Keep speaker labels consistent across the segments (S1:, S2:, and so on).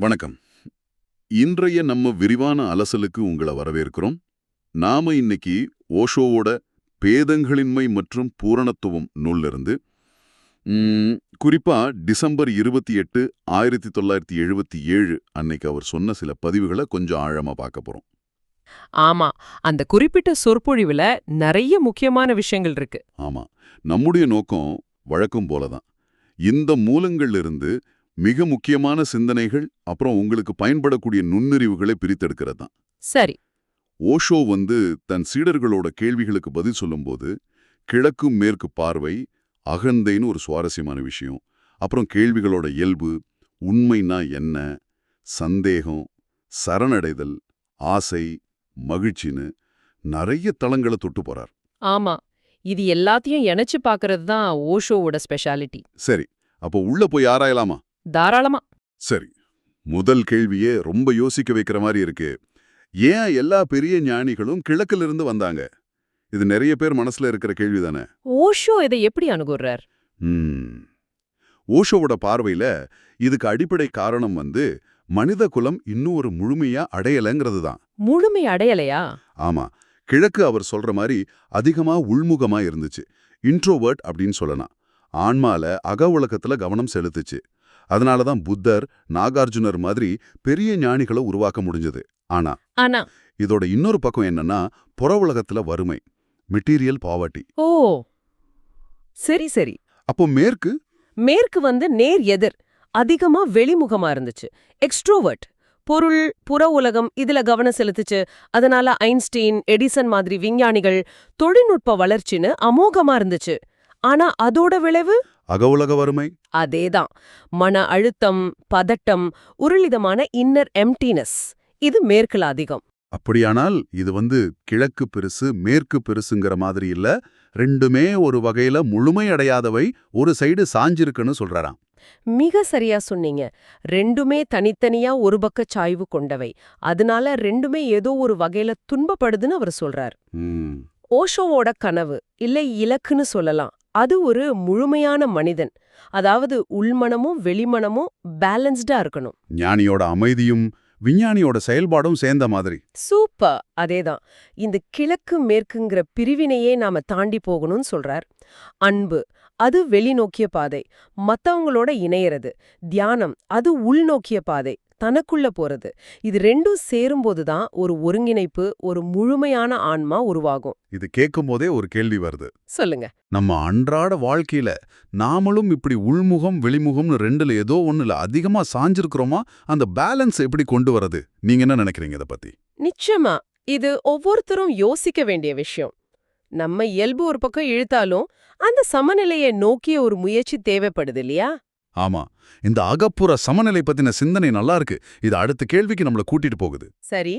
S1: வணக்கம். இன்றைய நம்ம விரிவான அலசலுக்கு உங்களை வரவேற்கிறோம். நாம இன்னைக்கு ஓஷோவோட பேதங்களின்மை மற்றும் பூரணத்துவம் நூல்லிருந்து குறிப்பா டிசம்பர் இருபத்தி எட்டு ஆயிரத்தி தொள்ளாயிரத்தி எழுபத்தி ஏழு அன்னைக்கு அவர் சொன்ன சில பதிவுகளை கொஞ்சம் ஆழமா பார்க்க போறோம்.
S2: ஆமா அந்த குறிப்பிட்ட சொற்பொழிவுல நிறைய முக்கியமான விஷயங்கள் இருக்கு.
S1: ஆமா நம்முடைய நோக்கம் வழக்கம் போலதான். இந்த மூலங்கள்ல இருந்து மிக முக்கியமான சிந்தனைகள் அப்புறம் உங்களுக்கு பயன்படக்கூடிய நுண்ணறிவுகளை பிரித்தெடுக்கிறது தான்
S2: சரி.
S1: ஓஷோ வந்து தன் சீடர்களோட கேள்விகளுக்கு பதில் சொல்லும்போது கிழக்கு மேற்கு பார்வை அகந்தைன்னு ஒரு சுவாரஸ்யமான விஷயம். அப்புறம் கேள்விகளோட இயல்பு உண்மைனா என்ன சந்தேகம் சரணடைதல் ஆசை மகிழ்ச்சின்னு நிறைய தளங்களை தொட்டு போறார்.
S2: ஆமா. இது எல்லாத்தையும் இணைச்சு பார்க்கறது தான் ஓஷோவோட ஸ்பெஷாலிட்டி.
S1: சரி. அப்போ உள்ள போய் ஆராயலாமா?
S2: தாராளமா.
S1: சரி முதல் கேள்வியே ரொம்ப யோசிக்க வைக்கிற மாதிரி இருக்கு. ஏன் எல்லா பெரிய ஞானிகளும் கிழக்கிலிருந்து வந்தாங்க? இது நிறைய பேர் மனசுல இருக்கிற கேள்விதானே.
S2: ஓஷோ இதை எப்படி அணுகுறார்.
S1: ஓஷோவோட பார்வையில இதுக்கு அடிப்படை காரணம் வந்து மனித குலம் இன்னும் ஒரு முழுமையா அடையலைங்கிறது தான்.
S2: முழுமை அடையலையா?
S1: ஆமா கிழக்கு அவர் சொல்ற மாதிரி அதிகமா உள்முகமா இருந்துச்சு. இன்ட்ரோவர்ட் அப்படின்னு சொல்லலாம். ஆன்மால அக உலகத்துல கவனம் செலுத்துச்சு. அதனால தான் புத்தர் நாகார்ஜுனர் மாதிரி பெரிய ஞானிகளை உருவாக்க முடிஞ்சது. ஆனா
S2: ஆனா.
S1: இதோட இன்னொரு பக்கம் என்னன்னா புற உலகத்துல வறுமை மெட்டீரியல் பாவர்ட்டி
S2: ஓ. சரி சரி.
S1: அப்போ மேற்கு?
S2: மேற்கு வந்து நேர் எதிர் அதிகமா வெளிமுகமா இருந்துச்சு. எக்ஸ்ட்ரோவர்ட் பொருள் புற உலகம் இதுல கவனம் செலுத்துச்சு. அதனால ஐன்ஸ்டீன் எடிசன் மாதிரி விஞ்ஞானிகள் தொழில்நுட்ப வளர்ச்சின்னு அமோகமா இருந்துச்சு. ஆனா அதோட விளைவு?
S1: அக உலக வறுமை.
S2: அதேதான். மன அழுத்தம் பதட்டம் உருளிதமான இன்னர் எம்டினஸ் இது மேற்குல அதிகம்.
S1: அப்படியானால் இது வந்து கிழக்கு பெருசு மேற்கு பெருசுங்கிற மாதிரி இல்ல. ரெண்டுமே ஒரு வகையில முழுமையடையாதவை ஒரு சைடு சாஞ்சிருக்குன்னு சொல்றாராம்.
S2: மிக சரியா சொன்னீங்க. ரெண்டுமே தனித்தனியா ஒரு பக்க சாய்வு கொண்டவை. அதனால ரெண்டுமே ஏதோ ஒரு வகையில துன்பப்படுதுன்னு அவர் சொல்றார். ஓஷோவோட கனவு இல்லை இலக்குன்னு சொல்லலாம். அது ஒரு முழுமையான மனிதன். அதாவது உள்மனமும் வெளிமனமும் பேலன்ஸ்டா இருக்கணும்.
S1: ஞானியோட அமைதியும் விஞ்ஞானியோட செயல்பாடும் சேர்ந்த மாதிரி.
S2: சூப்பர். அதேதான். இந்த கிழக்கு மேற்குங்கிற பிரிவினையே நாம தாண்டி போகணும்னு சொல்றார். அன்பு அது வெளிநோக்கிய பாதை. மத்தவங்களோட இணையறது. தியானம் அது உள்நோக்கிய பாதை. தனக்குள்ள போறது. இது ரெண்டும் சேரும்போது தான் ஒரு ஒருங்கிணைப்பு ஒரு முழுமையான ஆன்மா உருவாகும்.
S1: இது கேட்கும் போதே ஒரு கேள்வி வருது.
S2: சொல்லுங்க.
S1: நம்ம அன்றாட வாழ்க்கையில நாமளும் இப்படி உள்முகம் வெளிமுகம்னு ரெண்டுல ஏதோ ஒண்ணுல அதிகமா சாஞ்சிருக்கிறோமா? அந்த பேலன்ஸ் எப்படி கொண்டு வரது நீங்க என்ன நினைக்கிறீங்க இத பத்தி?
S2: நிச்சயமா. இது ஒவ்வொருத்தரும் யோசிக்க வேண்டிய விஷயம். நம்ம இயல்பு ஒரு பக்கம் இழுத்தாலும் அந்த சமநிலையை நோக்கிய ஒரு முயற்சி தேவைப்படுது இல்லையா?
S1: ஆமா இந்த அகப்புற சமநிலை பத்தின சிந்தனை நல்லா இருக்கு. இது அடுத்த கேள்விக்கு நம்மள கூட்டிட்டு போகுது.
S2: சரி.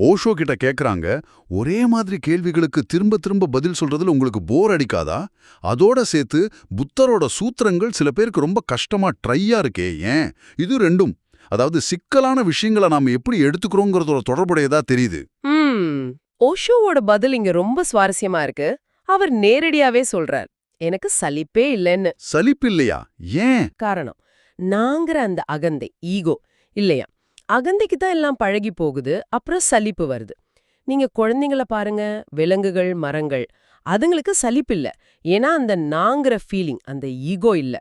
S1: ஓஷோ கிட்ட கேக்குறாங்க ஒரே மாதிரி கேள்விகளுக்கு திரும்ப திரும்ப பதில் சொல்றதுல உங்களுக்கு போர் அடிக்காதா? அதோட சேர்த்து புத்தரோட சூத்திரங்கள் சில பேருக்கு ரொம்ப கஷ்டமா ட்ரையா இருக்கே ஏன்? இது ரெண்டும். அதாவது சிக்கலான விஷயங்களை நாம எப்படி எடுத்துக்கிறோங்கிறதோட தொடர்புடையதா தெரியுது.
S2: ம் ஓஷோவோட பதில் இங்க ரொம்ப சுவாரஸ்யமா இருக்கு. அவர் நேரடியாவே சொல்றார். எனக்கு சலிப்பே இல்லைன்னு.
S1: சலிப்பு இல்லையா? ஏன்?
S2: காரணம் நாங்கிற அந்த அகந்தை ஈகோ இல்லையா? அகந்தைக்கு தான் எல்லாம் பழகி போகுது அப்புறம் சலிப்பு வருது. நீங்க குழந்தைங்கள பாருங்க விலங்குகள் மரங்கள் அதுங்களுக்கு சலிப்பு இல்ல. ஏன்னா அந்த நாங்கிற ஃபீலிங் அந்த ஈகோ இல்ல.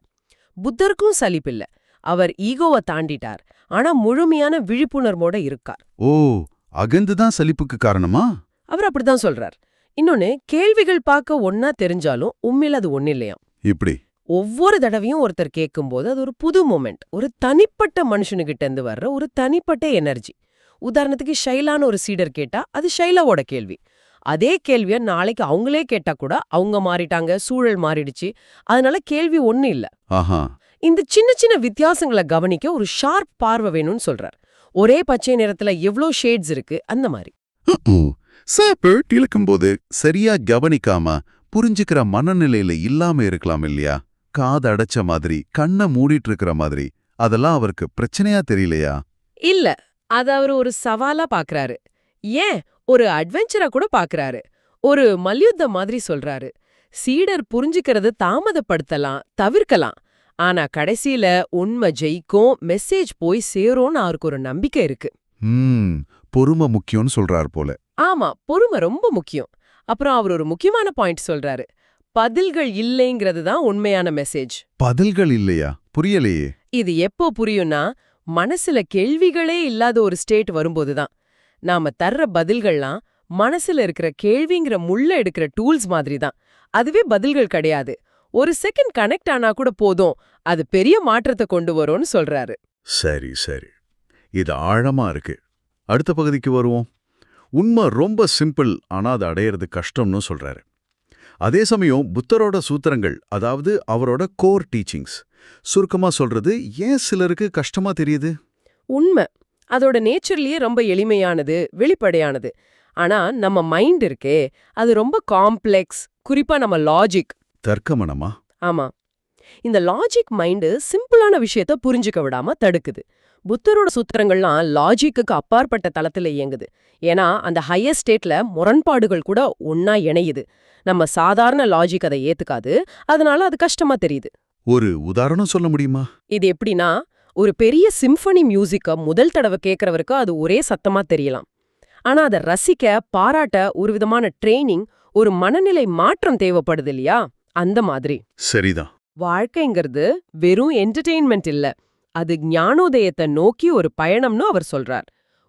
S2: புத்தருக்கும் சலிப்பு இல்ல. அவர் ஈகோவை தாண்டிட்டார். ஆனா முழுமையான விழிப்புணர்வோட இருக்கார்.
S1: ஓ அகந்து தான் சலிப்புக்கு காரணமா?
S2: அவர் அப்படிதான் சொல்றார். இன்னொன்னு கேள்விகள் பார்க்க ஒன்னா தெரிஞ்சாலும் உண்மையில அது ஒண்ணு இல்லையாம்.
S1: இப்படி?
S2: ஒவ்வொரு தடவையும் ஒருத்தர் கேட்கும்போது அது ஒரு புது மூமெண்ட் ஒரு தனிப்பட்ட மனுஷனுகிட்ட இருந்து வர்ற ஒரு தனிப்பட்ட எனர்ஜி உதாரணத்துக்கு ஷைலான்னு ஒரு சீடர் கேட்டா அது ஷைலாவோட கேள்வி. அதே கேள்விய நாளைக்கு அவங்களே கேட்டா கூட அவங்க மாறிட்டாங்க சூழல் மாறிடுச்சு. அதனால கேள்வி ஒண்ணு இல்ல.
S1: ஆஹா.
S2: இந்த சின்ன சின்ன வித்தியாசங்களை கவனிக்க ஒரு ஷார்ப் பார்வை வேணும்னு சொல்றார். ஒரே பச்சை நிறத்துல எவ்ளோ ஷேட்ஸ் இருக்கு அந்த மாதிரி.
S1: சாப்பிள் இழுக்கும்போது சரியா கவனிக்காம புரிஞ்சுக்கிற மனநிலையில இல்லாம இருக்கலாம் இல்லையா? காது அடைச்ச மாதிரி கண்ணை மூடிட்டு இருக்கிற மாதிரி அதெல்லாம் அவருக்கு பிரச்சனையா தெரியலையா?
S2: இல்ல அத அவர் ஒரு சவாலா பாக்குறாரு. ஏன்? ஒரு அட்வென்ச்சரா கூட பாக்குறாரு. ஒரு மல்யுத்தம் மாதிரி சொல்றாரு. சீடர் புரிஞ்சுக்கிறது தாமதப்படுத்தலாம் தவிர்க்கலாம். ஆனா கடைசியில உண்மை ஜெயிக்கும் மெசேஜ் போய் சேரும்னு அவருக்கு ஒரு நம்பிக்கை இருக்கு.
S3: பொறுமை முக்கியம்னு சொல்றார் போல.
S2: ஆமா பொறுமை ரொம்ப முக்கியம். அப்புறம் அவர் ஒரு முக்கியமான பாயிண்ட் சொல்றாரு. பதில்கள் இல்லைங்கிறது தான் உண்மையான மெசேஜ்
S3: பதில்கள் இல்லையா? புரியலையே.
S2: இது எப்போ புரியும்னா மனசுல கேள்விகளே இல்லாத ஒரு ஸ்டேட் வரும்போதுதான் நாம தர்ற பதில்கள்லாம் மனசுல இருக்கிற கேள்விங்கிற முள்ள எடுக்கிற டூல்ஸ் மாதிரி தான். அதுவே பதில்கள் கிடையாது. ஒரு செகண்ட் கனெக்ட் ஆனா கூட போதும். அது பெரிய மாற்றத்தை கொண்டு வரும்னு சொல்றாரு.
S3: சரி சரி. இது ஆழமா இருக்கு. அடுத்த பகுதிக்கு வருவோம். உண்மை ரொம்ப சிம்பிள் ஆனா அது அடையிறது கஷ்டம்னு சொல்றாரு. அதே சமயம் புத்தரோட சூத்திரங்கள் அதாவது அவரோட கோர் டீச்சிங்ஸ் சுருக்கமா சொல்றது ஏன் சிலருக்கு கஷ்டமா தெரியுது?
S2: உண்மை. அதோட நேச்சர்லயே ரொம்ப எளிமையானது வெளிப்படையானது. ஆனா நம்ம மைண்ட் இருக்கே அது ரொம்ப காம்ப்ளெக்ஸ் குறிப்பா நம்ம லாஜிக்
S3: தர்க்கமனமா?
S2: ஆமா. இந்த லாஜிக் மைண்டு சிம்பிளான விஷயத்த புரிஞ்சுக்க விடாம தடுக்குது. புத்தரோட சூத்திரங்கள்லாம் லாஜிக்குக்கு அப்பாற்பட்ட தளத்துல இயங்குது. ஏன்னா அந்த ஹையர் ஸ்டேட்ல முரண்பாடுகள் கூட ஒன்னா இணையுது. நம்ம சாதாரண லாஜிக் அதை ஏத்துக்காது. அதனால அது கஷ்டமா தெரியுது.
S3: ஒரு உதாரணம் சொல்ல முடியுமா?
S2: இது எப்படின்னா ஒரு பெரிய சிம்பனி மியூசிக்க முதல் தடவை கேட்கறவருக்கு அது ஒரே சத்தமா தெரியலாம். ஆனா அதை ரசிக்க பாராட்ட ஒரு விதமான ட்ரெய்னிங் ஒரு மனநிலை மாற்றம் தேவைப்படுது இல்லையா? அந்த மாதிரி.
S3: சரிதான்.
S2: வாழ்க்கைங்கிறது வெறும் என்டர்டெயின்மெண்ட் இல்ல. அது ஞானோதயத்தை நோக்கி ஒரு பயணம்னு அவர் சொல்றார்.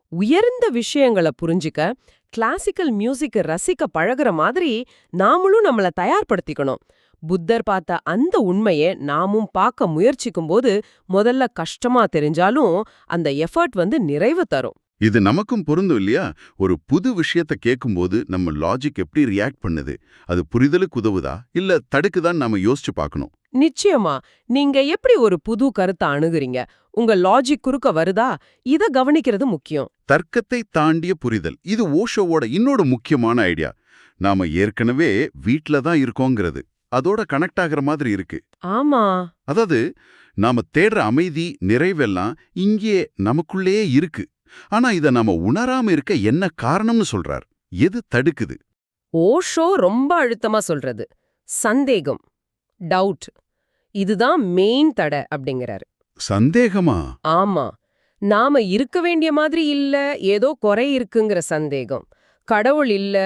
S2: உயர்ந்த விஷயங்களை புரிஞ்சுக்க கிளாசிக்கல் மியூசிக்க ரசிக்க பழகுற மாதிரி நாமளும் நம்மள தயார்படுத்திக்கணும். புத்தர் பார்த்த அந்த உண்மையை நாமும் பார்க்க முயற்சிக்கும் போது முதல்ல கஷ்டமா தெரிஞ்சாலும் அந்த எஃபர்ட் வந்து நிறைவு தரும்.
S1: இது நமக்கும் பொருந்தும் இல்லையா? ஒரு புது விஷயத்த கேட்கும்போது நம்ம லாஜிக் எப்படி ரியாக்ட் பண்ணுது? அது புரிதலுக்கு உதவுதா? இல்ல தடுக்குதான் நாம யோசிச்சு பார்க்கணும்?
S2: நிச்சயமா. நீங்க எப்படி ஒரு புது கருத்தை அணுகுறீங்க? உங்க லாஜிக் குறுக்க வருதா? இத கவனிக்கிறது முக்கியம்.
S1: தர்க்கத்தை தாண்டிய புரிதல். இது ஓஷோவோட இன்னொரு முக்கியமான ஐடியா நாம ஏற்கனவே வீட்ல தான் இருக்கோங்கிறது. அதோட கனெக்ட் ஆகிற மாதிரி இருக்கு.
S2: ஆமா.
S1: அதாவது நாம தேடுற அமைதி நிறைவெல்லாம் இங்கே நமக்குள்ளேயே இருக்கு. ஆனா இத நாம உணராம இருக்க என்ன காரணம்னு சொல்றார். எது தடுக்குது?
S2: ஓஷோ ரொம்ப அழுத்தமா சொல்றது. சந்தேகம் டவுட் இதுதான் மெயின் தடை அப்படிங்கிறாரு.
S1: சந்தேகமா?
S2: ஆமா. நாம இருக்க வேண்டிய மாதிரி இல்ல ஏதோ குறை இருக்குங்கிற சந்தேகம். கடவுள் இல்ல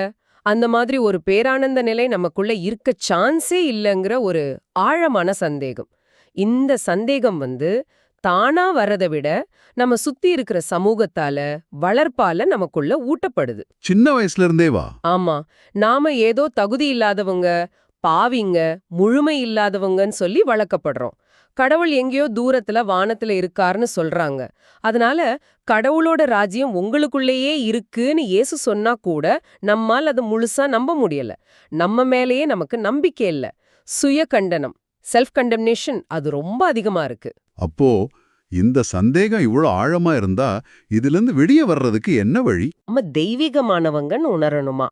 S2: அந்த மாதிரி ஒரு பேரானந்த நிலை நமக்குள்ள இருக்க சான்ஸே இல்லைங்கிற ஒரு ஆழமான சந்தேகம். இந்த சந்தேகம் வந்து தானா வரதை விட நம்ம சுத்தி இருக்கிற சமூகத்தால வளர்ப்பால நமக்குள்ள ஊட்டப்படுது.
S1: சின்ன வயசுல இருந்தே வா.
S2: ஆமா. நாம ஏதோ தகுதி இல்லாதவங்க பாவிங்க முழுமை இல்லாதவங்கன்னு சொல்லி வளர்க்கப்படுறோம். கடவுள் எங்கேயோ தூரத்துல வானத்துல இருக்காருன்னு சொல்றாங்க. அதனால கடவுளோட ராஜ்யம் உங்களுக்குள்ளேயே இருக்குன்னு இயேசு சொன்னா கூட நம்மால் அது முழுசா நம்ப முடியல. நம்ம மேலேயே நமக்கு நம்பிக்கை இல்ல. சுய கண்டனம் செல்ஃப் கண்டம்னேஷன் அது ரொம்ப அதிகமா இருக்கு.
S1: அப்போ இந்த சந்தேகம் இவ்வளவு ஆழமா இருந்தா இதிலிருந்து வெளியே வர்றதுக்கு என்ன வழி?
S2: நம்ம தெய்வீகமானவங்கன்னு உணரணுமா?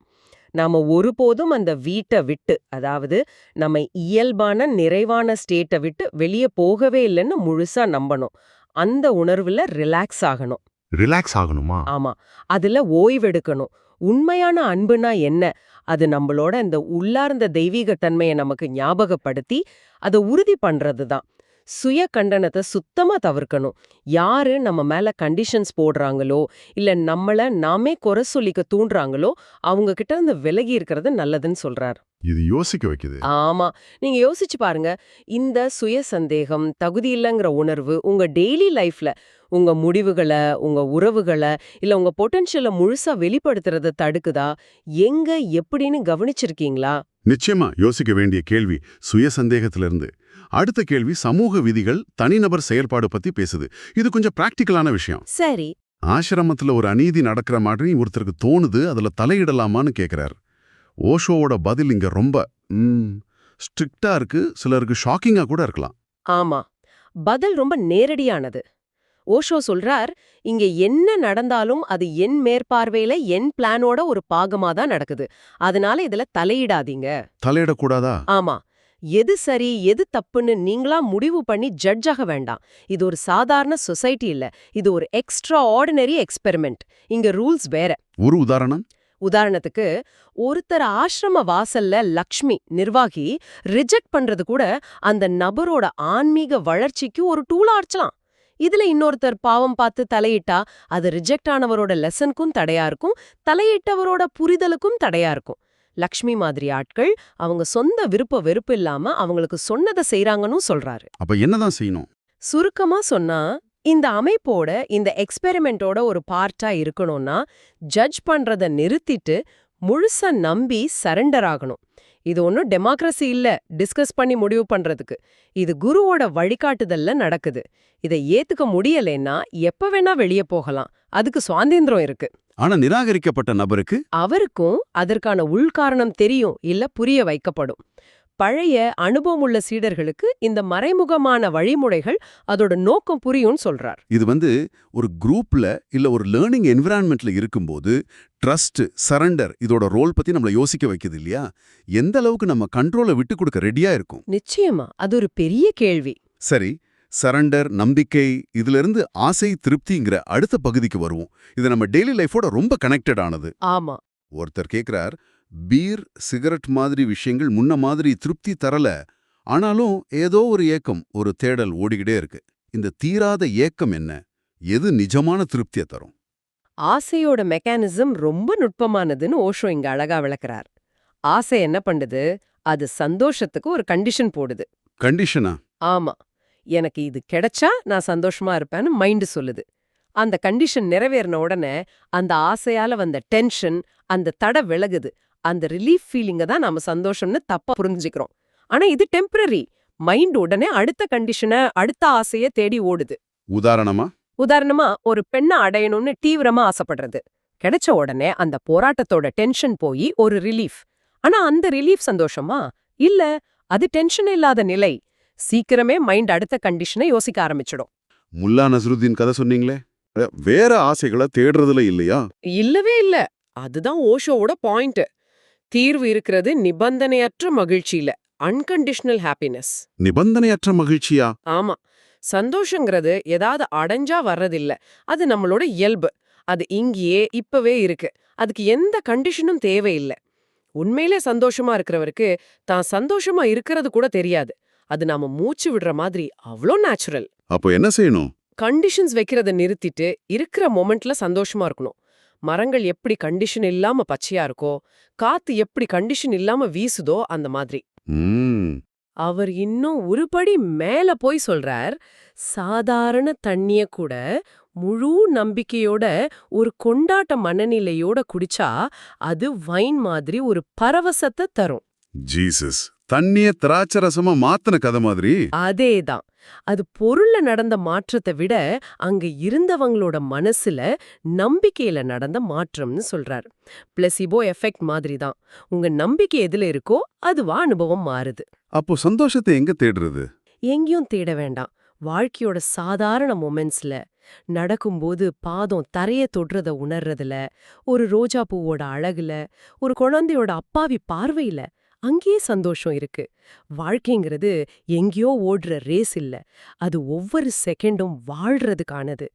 S2: நாம ஒருபோதும் அந்த வீட்டை விட்டு அதாவது நம்ம இயல்பான நிறைவான ஸ்டேட்டை விட்டு வெளியே போகவே இல்லைன்னு முழுசா நம்பணும். அந்த உணர்வுல ரிலாக்ஸ் ஆகணும்.
S3: ரிலாக்ஸ் ஆகணுமா?
S2: ஆமா. அதுல ஓய்வெடுக்கணும். உண்மையான அன்புனா என்ன? அது நம்மளோட இந்த உள்ளார்ந்த தெய்வீக தன்மையை நமக்கு ஞாபகப்படுத்தி அதை உறுதி பண்றதுதான். சுய கண்டனத்தை சுத்தமா தவிர்க்கணும். யாரு நம்ம மேல கண்டிஷன்ஸ் போடுறாங்களோ இல்ல நம்மள நாமே குறை சொல்லிக்க தூண்டுறாங்களோ அவங்க கிட்ட இருந்து விலகி இருக்கிறது நல்லதுன்னு சொல்றார்.
S1: இது யோசிக்க வைக்குது.
S2: ஆமா. நீங்க யோசிச்சு பாருங்க. இந்த சுய சந்தேகம் தகுதி இல்லைங்கிற உணர்வு உங்க டெய்லி லைஃப்ல உங்க முடிவுகளை உங்க உறவுகளை இல்ல உங்க பொட்டன்ஷியலை முழுசா வெளிப்படுத்துறத தடுக்குதா? எங்க எப்படின்னு கவனிச்சிருக்கீங்களா?
S1: நிச்சயமா யோசிக்க வேண்டிய கேள்வி சுய சந்தேகத்திலிருந்து. அடுத்த கேள்வி சமூக விதிகள் தனிநபர் செயல்பாடு பத்தி பேசுது. இது கொஞ்சம் பிராக்டிக்கலான விஷயம்.
S2: சரி.
S1: ஆசிரமத்துல ஒரு அநீதி நடக்கிற மாதிரி ஒருத்தருக்கு தோணுது அதுல தலையிடலாமான்னு கேக்குறார். ஓஷோவோட பதில் இங்க ரொம்ப ஸ்ட்ரிக்டா இருக்கு சிலருக்கு ஷாக்கிங்கா கூட இருக்கலாம்.
S2: ஆமா. பதில் ரொம்ப நேரடியானது. ஓஷோ சொல்றார் இங்க என்ன நடந்தாலும் அது என் மேற்பார்வையில என் பிளானோட ஒரு பாகமா தான் நடக்குது. அதனால இதுல தலையிடாதீங்க.
S1: தலையிடக்கூடாதா?
S2: ஆமா. எது சரி எது தப்புன்னு நீங்களா முடிவு பண்ணி ஜட்ஜ் ஆக வேண்டாம். இது ஒரு சாதாரண சொசைட்டி இல்ல. இது ஒரு எக்ஸ்ட்ரா ஆர்டினரி எக்ஸ்பெரிமெண்ட் இங்க ரூல்ஸ் வேற.
S1: ஒரு உதாரணம்?
S2: உதாரணத்துக்கு ஒருத்தர் ஆசிரம வாசல்ல லக்ஷ்மி நிர்வாகி ரிஜெக்ட் பண்றது கூட அந்த நபரோட ஆன்மீக வளர்ச்சிக்கு ஒரு டூலா ஆச்சலாம் இதுல இன்னொருத்தர் பாவம் பார்த்து தலையிட்டா அது ரிஜெக்ட் ஆனவரோட லெசனுக்கும் தடையா இருக்கும் தலையிட்டவரோட புரிதலுக்கும் தடையா இருக்கும். லக்ஷ்மி மாதிரி ஆட்கள் அவங்க சொந்த விருப்ப வெறுப்பு இல்லாம அவங்களுக்கு சொன்னதை செய்றாங்கன்னு சொல்றாரு.
S1: அப்ப என்னதான் செய்யணும்?
S2: சுருக்கமா சொன்னா இந்த அமைப்போட இந்த எக்ஸ்பெரிமெண்டோட ஒரு பார்ட்டா இருக்கணும்னா ஜட்ஜ் பண்றத நிறுத்திட்டு முழுசா நம்பி சரண்டர் ஆகணும். இது ஒன்றும் டெமோக்ரஸி இல்ல டிஸ்கஸ் பண்ணி முடிவு பண்றதுக்கு. இது குருவோட வழிகாட்டுதல்ல நடக்குது. இதை ஏத்துக்க முடியலைன்னா எப்ப வேணா வெளியே போகலாம். அதுக்கு சுவாதந்திரம் இருக்கு.
S1: ஆனா நிராகரிக்கப்பட்ட நபருக்கு
S2: அவருக்கும் அதற்கான உள்காரணம் தெரியும் இல்ல புரிய வைக்கப்படும். பழைய அனுபவமுள்ள சீடர்களுக்கு இந்த மறைமுகமான வழிமுறைகள் அதோட நோக்கம் புரியும்னு சொல்றார்.
S1: இது வந்து ஒரு குரூப்ல இல்ல ஒரு லேர்னிங் என்விரான்மெண்ட்ல இருக்கும்போது ட்ரஸ்ட் சரண்டர் இதோட ரோல் பத்தி நம்மள யோசிக்க வைக்குது இல்லையா? எந்த அளவுக்கு நம்ம கண்ட்ரோலை விட்டு கொடுக்க ரெடியா இருக்கும்?
S2: நிச்சயமா அது ஒரு பெரிய கேள்வி.
S1: சரி சரண்டர் நம்பிக்கை இதுல இருந்து ஆசை திருப்திங்கிற அடுத்த பகுதிக்கு வருவோம். இது நம்ம டெய்லி லைஃபோட ரொம்ப கனெக்டட் ஆனது.
S2: ஆமா.
S1: ஒருத்தர் கேக்குறார் பீர் சிகரெட் மாதிரி விஷயங்கள் முன்ன மாதிரி திருப்தி தரல. ஆனாலும் ஏதோ ஒரு ஏக்கம் ஒரு தேடல் ஓடிக்கிட்டே இருக்கு. இந்த தீராத ஏக்கம் என்ன? எது நிஜமான திருப்தியை தரும்?
S2: ஆசையோட மெக்கானிசம் ரொம்ப நுட்பமானதுன்னு ஓஷோ இங்க அழகா விளக்குறார். ஆசை என்ன பண்ணுது? அது சந்தோஷத்துக்கு ஒரு கண்டிஷன் போடுது.
S1: கண்டிஷனா
S2: ஆமா. எனக்கு இது கிடைச்சா நான் சந்தோஷமா இருப்பேன்னு மைண்ட் சொல்லுது. அந்த கண்டிஷன் நிறைவேறின உடனே அந்த ஆசையால வந்த டென்ஷன் அந்த தடை விலகுது. அந்த ரிலீஃப் ஃபீலிங்க தான் நாம சந்தோஷம்னு தப்பா புரிஞ்சுக்கிறோம். ஆனா இது டெம்பரரி மைண்ட் உடனே அடுத்த கண்டிஷனை அடுத்த ஆசைய தேடி ஓடுது.
S1: உதாரணமா?
S2: உதாரணமா ஒரு பெண்ணை அடையணும்னு தீவிரமா ஆசைப்படுறது. கிடைச்ச உடனே அந்த போராட்டத்தோட டென்ஷன் போய் ஒரு ரிலீஃப் ஆனா அந்த ரிலீஃப் சந்தோஷமா? இல்ல அது டென்ஷன் இல்லாத நிலை. சீக்கிரமே மைண்ட் அடுத்த கண்டிஷனை யோசிக்க ஆரம்பிச்சிடும்.
S1: முல்லா நசருத்தீன் கதை சொன்னீங்களே? வேற ஆசைகளை தேடுறதுல இல்லையா?
S2: இல்லவே இல்ல. அதுதான் ஓஷோவோட பாயிண்ட் தீர்வு இருக்கிறது நிபந்தனையற்ற மகிழ்ச்சியில அன்கண்டிஷனல் ஹாப்பினஸ்
S1: நிபந்தனையற்ற மகிழ்ச்சியா?
S2: ஆமா. சந்தோஷங்கிறது ஏதாவது அடைஞ்சா வர்றதில்ல. அது நம்மளோட இயல்பு. அது இங்கேயே இப்பவே இருக்கு. அதுக்கு எந்த கண்டிஷனும் தேவையில்லை. உண்மையிலே சந்தோஷமா இருக்கிறவருக்கு தான் சந்தோஷமா இருக்கிறது கூட தெரியாது. அது நாம மூச்சு விடுற மாதிரி அவ்வளோ நேச்சுரல்
S1: அப்போ என்ன செய்யணும்?
S2: கண்டிஷன்ஸ் வைக்கிறத நிறுத்திட்டு இருக்கிற மொமெண்ட்ல சந்தோஷமா இருக்கணும். மரங்கள் எப்படி கண்டிஷன் இல்லாம பச்சையா இருக்கோ காத்து எப்படி கண்டிஷன் இல்லாம வீசுதோ அந்த மாதிரி. அவர் இன்னும் ஒருபடி மேல போய் சொல்றார் சாதாரண தண்ணிய கூட முழு நம்பிக்கையோட ஒரு கொண்டாட்ட மனநிலையோட குடிச்சா அது வைன் மாதிரி ஒரு பரவசத்தை தரும்.
S1: ஜீசஸ் தண்ணிய திராட்சை ரசமா மாத்தின கதை மாதிரி?
S2: அதேதான். அது பொருள்ல நடந்த மாற்றத்தை விட அங்க இருந்தவங்களோட மனசுல நம்பிக்கையில நடந்த மாற்றம்னு சொல்றார். பிளசிபோ எஃபெக்ட் மாதிரி தான் உங்க நம்பிக்கை எதுல இருக்கோ அதுவா அனுபவம் மாறுது.
S1: அப்போ சந்தோஷத்தை எங்க தேடுறது?
S2: எங்கேயும் தேட வேண்டாம். வாழ்க்கையோட சாதாரண மொமெண்ட்ஸ்ல நடக்கும்போது பாதம் தரைய தொடுறத உணர்றதுல ஒரு ரோஜா பூவோட அழகுல ஒரு குழந்தையோட அப்பாவி பார்வையில அங்கேயே சந்தோஷம் இருக்கு. வாழ்க்கைங்கிறது எங்கேயோ ஓடுற ரேஸ் இல்ல. அது ஒவ்வொரு செகண்டும் வாழ்றதுக்கானது.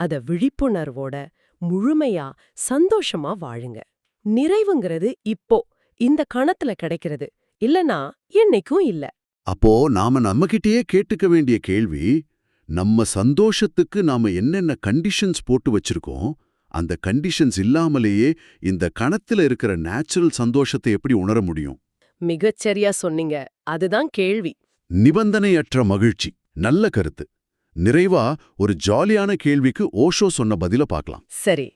S2: அத விழிப்புணர்வோட முழுமையா சந்தோஷமா வாழுங்க. நிறைவுங்கிறது இப்போ இந்த கணத்துல கிடைக்கிறது. இல்லனா என்னைக்கும் இல்ல.
S1: அப்போ நாம நம்மகிட்டயே கேட்டுக்க வேண்டிய கேள்வி நம்ம சந்தோஷத்துக்கு நாம என்னென்ன கண்டிஷன்ஸ் போட்டு வச்சிருக்கோம் அந்த கண்டிஷன்ஸ் இல்லாமலேயே இந்த கணத்துல இருக்கிற நேச்சுரல் சந்தோஷத்தை எப்படி உணர முடியும்?
S2: மிகச்சரியா சொன்னீங்க. அதுதான் கேள்வி.
S1: நிபந்தனையற்ற மகிழ்ச்சி. நல்ல கருத்து. நிறைவா ஒரு ஜாலியான கேள்விக்கு ஓஷோ சொன்ன பதில பார்க்கலாம்.
S2: சரி.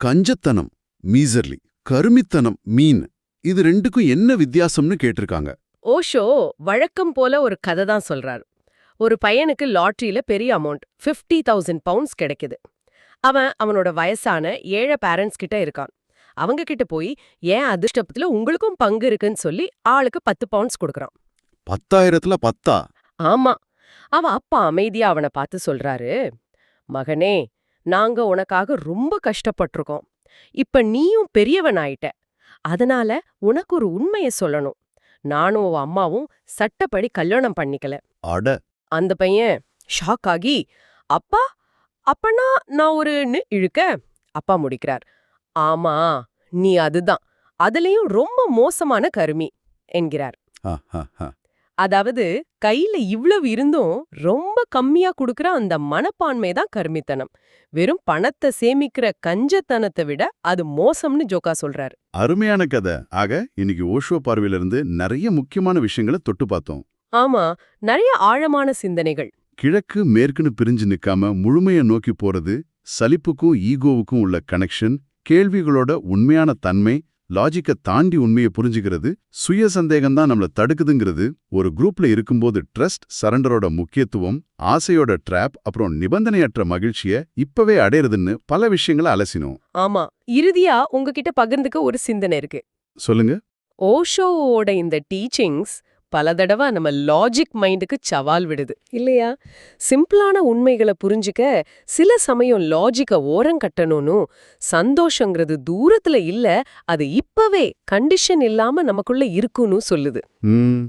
S1: கஞ்சத்தனம் மீசர்லி கருமித்தனம் மீன் இது ரெண்டுக்கும் என்ன வித்தியாசம்னு கேட்டிருக்காங்க.
S2: ஓஷோ வழக்கம் போல ஒரு கதை தான் சொல்றாரு. ஒரு பையனுக்கு லாட்டரியில பெரிய அமௌண்ட் 50000 தௌசண்ட் பவுண்ட்ஸ் கிடைக்குது. அவன் அவனோட வயசான ஏழை பேரண்ட்ஸ் கிட்ட இருக்கான். அவங்க கிட்ட போய் ஏன் அதிர்ஷ்டத்துல உங்களுக்கும் பங்கு இருக்குன்னு சொல்லி ஆளுக்கு பத்து பவுண்ட்ஸ் கொடுக்கறான்.
S1: பத்தாயிரத்துல பத்தா?
S2: ஆமா. அவன் அப்பா அமைதியா அவனை பார்த்து சொல்றாரு மகனே நாங்க உனக்காக ரொம்ப கஷ்டப்பட்டிருக்கோம். இப்ப நீயும் பெரியவன் ஆயிட்ட அதனால உனக்கு ஒரு உண்மைய சொல்லணும். நானும் உன் அம்மாவும் சட்டப்படி கல்யாணம் பண்ணிக்கல.
S1: அட.
S2: அந்த பையன் ஷாக் ஆகி அப்பா அப்பனா நான் ஒரு இழுக்க? அப்பா முடிக்கிறார். ஆமா நீ அதுதான். அதுலயும் ரொம்ப மோசமான கருமி என்கிறார். அதாவது கையில இவ்வளவு இருந்தும் ரொம்ப கம்மியா குடுக்கற அந்த மனப்பான்மை தான் கருமித்தனம். வெறும் பணத்தை சேமிக்கிற கஞ்சத்தனத்தை விட அது மோசம்னு ஜோக்கா சொல்றாரு.
S1: அருமையான கதை. ஆக இன்னைக்கு ஓஷோ பார்வையிலிருந்து நிறைய முக்கியமான விஷயங்களை தொட்டு பார்த்தோம்.
S2: ஆமா நிறைய ஆழமான சிந்தனைகள்.
S1: கிழக்கு மேற்குன்னு பிரிஞ்சு நிக்காம முழுமையை நோக்கி போறது சலிப்புக்கும் ஈகோவுக்கும் உள்ள கனெக்ஷன் கேள்விகளோட உண்மையான தன்மை லாஜிக்க தாண்டி உண்மையை புரிஞ்சுக்கிறது சுய சந்தேகம் தான் நம்மள தடுக்குதுங்கிறது ஒரு குரூப்ல இருக்கும்போது ட்ரஸ்ட் சரண்டரோட முக்கியத்துவம் ஆசையோட ட்ராப் அப்புறம் நிபந்தனையற்ற மகிழ்ச்சிய இப்பவே அடையறதுன்னு பல விஷயங்களை அலசினோம்.
S2: ஆமா. இறுதியா உங்ககிட்ட பகிர்ந்துக்க ஒரு சிந்தனை இருக்கு.
S1: சொல்லுங்க.
S2: ஓஷோவோட இந்த டீச்சிங்ஸ் பல தடவை நம்ம லாஜிக் மைண்டுக்கு சவால் விடுது. இல்லையா? சிம்பிளான உண்மைகளை புரிஞ்சுக்க சில சமயம் லாஜிக்க ஓரம் கட்டணும்னு சந்தோஷங்கிறது தூரத்துல இல்ல அது இப்பவே கண்டிஷன் இல்லாம நமக்குள்ள இருக்குன்னு சொல்லுது.
S1: ம்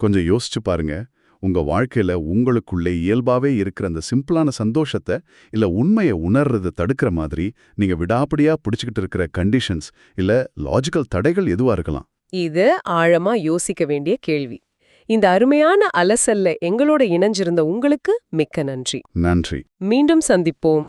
S1: கொஞ்சம் யோசிச்சு பாருங்க. உங்க வாழ்க்கையில உங்களுக்குள்ளே இயல்பாவே இருக்கிற அந்த சிம்பிளான சந்தோஷத்தை இல்ல உண்மையை உணர்றதை தடுக்கிற மாதிரி நீங்க விடாப்படியா பிடிச்சுக்கிட்டு இருக்கிற கண்டிஷன்ஸ் இல்ல லாஜிக்கல் தடைகள் எதுவா இருக்கலாம்?
S2: இது ஆழமா யோசிக்க வேண்டிய கேள்வி. இந்த அருமையான அலசல்ல எங்களோட இணைஞ்சிருந்த உங்களுக்கு மிக்க நன்றி.
S1: நன்றி.
S2: மீண்டும் சந்திப்போம்.